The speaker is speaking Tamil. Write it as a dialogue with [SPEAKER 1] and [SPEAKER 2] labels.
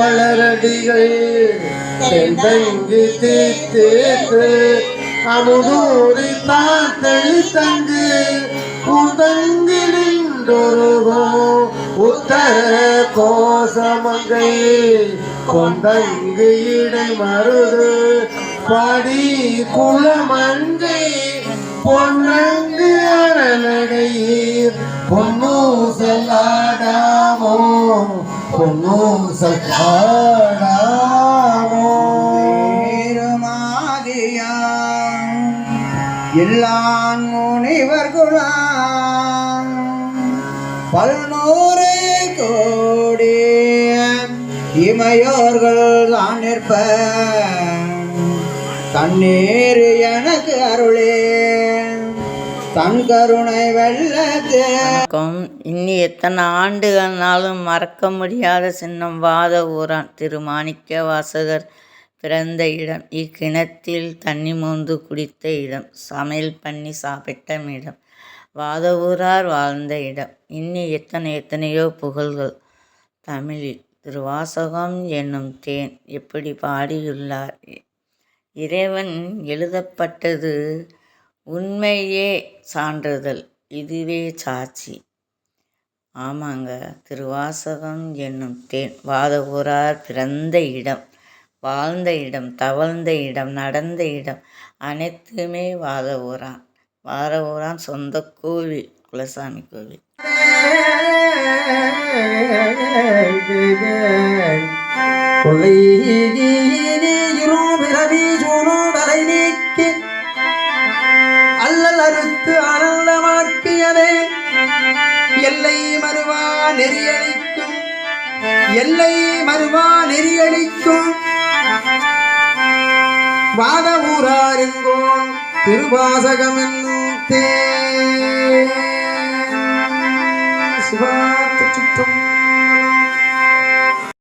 [SPEAKER 1] மலரடிகள் செந்தங்கு தீர்த்து அமுதூரி தாத்தழி தங்கு உதங்கி நின்றொருவோ உத்தர கோசமங்கை கொந்தங்கு இடை மருது படி குளமங்கை பொன்னங்கு அரணடையீர் பொன்னு பொன்னூசல் ஆடாமோ
[SPEAKER 2] நேருமாகியாம் எல்லான் முனிவர்களாம். பல்நூறு கோடி இமையோர்கள் தான் நிற்ப தண்ணீர் எனக்கு அருளே. தன்
[SPEAKER 3] வணக்கம். இன்னி எத்தனை ஆண்டுகள்னாலும் மறக்க முடியாத சின்னம் வாத ஊரான் திரு மாணிக்க வாசகர் பிறந்த இடம். இக்கிணத்தில் தண்ணி மோந்து குடித்த இடம். சமையல் பண்ணி சாப்பிட்ட இடம். வாத ஊரார் வாழ்ந்த இடம். இன்னி எத்தனை எத்தனையோ புகழ்கள் தமிழில். திருவாசகம் என்னும் தேன் எப்படி பாடியுள்ளார்? இறைவன் எழுதப்பட்டது உண்மையே சான்றிதழ் இதுவே சாட்சி. ஆமாங்க திருவாசகம் என்னும் தேன் வாதவூரார் பிறந்த இடம் வாழ்ந்த இடம் தவழ்ந்த இடம் நடந்த இடம் அனைத்துமே வாதவூரான் வாதவூரான் சொந்த கோவில் குலசாமி கோவில்.
[SPEAKER 2] கொலை ஆனந்தமாக்கியதே எல்லை மறுவா நெறியளிக்கும். எல்லை மறுவா நெறியளிக்கும். வாத ஊராருங்கோன் திருவாசகம் என்னும் தேன் சிவா